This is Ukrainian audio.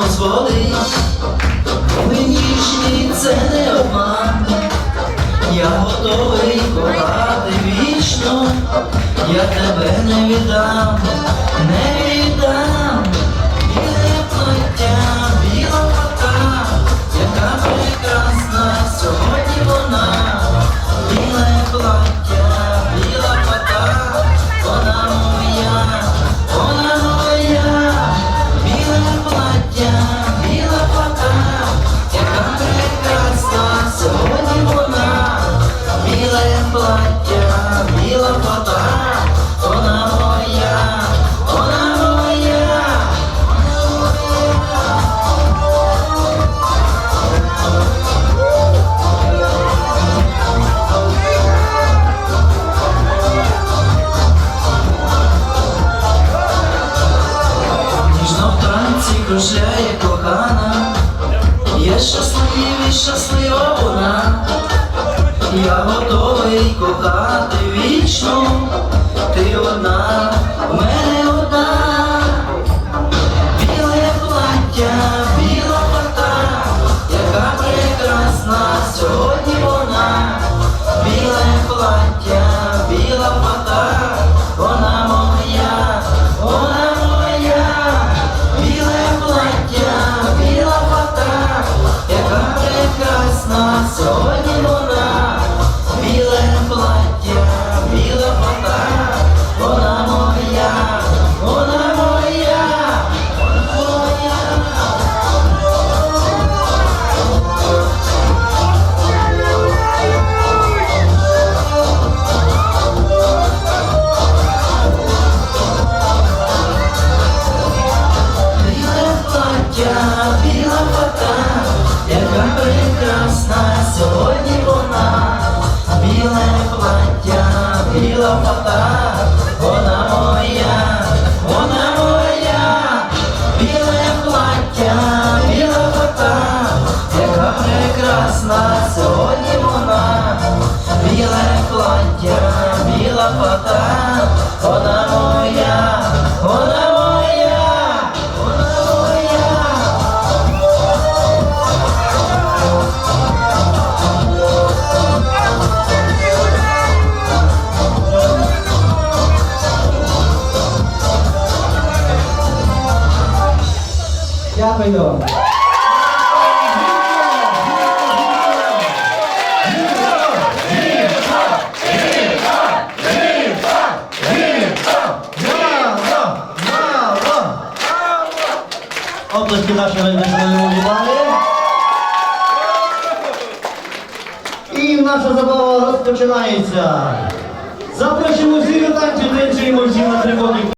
дозволить, коли ніжні це не обман, я готовий кохати вічно, я тебе не віддам. Кружляє кохана, є щасливий, щаслива вона, я готовий кохати вічно, ти одна, в мене прекрасна сьогодні прекрасна. Сьогодні вона, біле плаття, біла фата, вона моя, вона моя, біле плаття, біла фата, яка прекрасна. Сьогодні вона, біле плаття, біла фата, вона Дякую. Оплески нашої визначної зали. І наша забава розпочинається. Запрошуємо всіх танців, танцюємо всі на трибуні.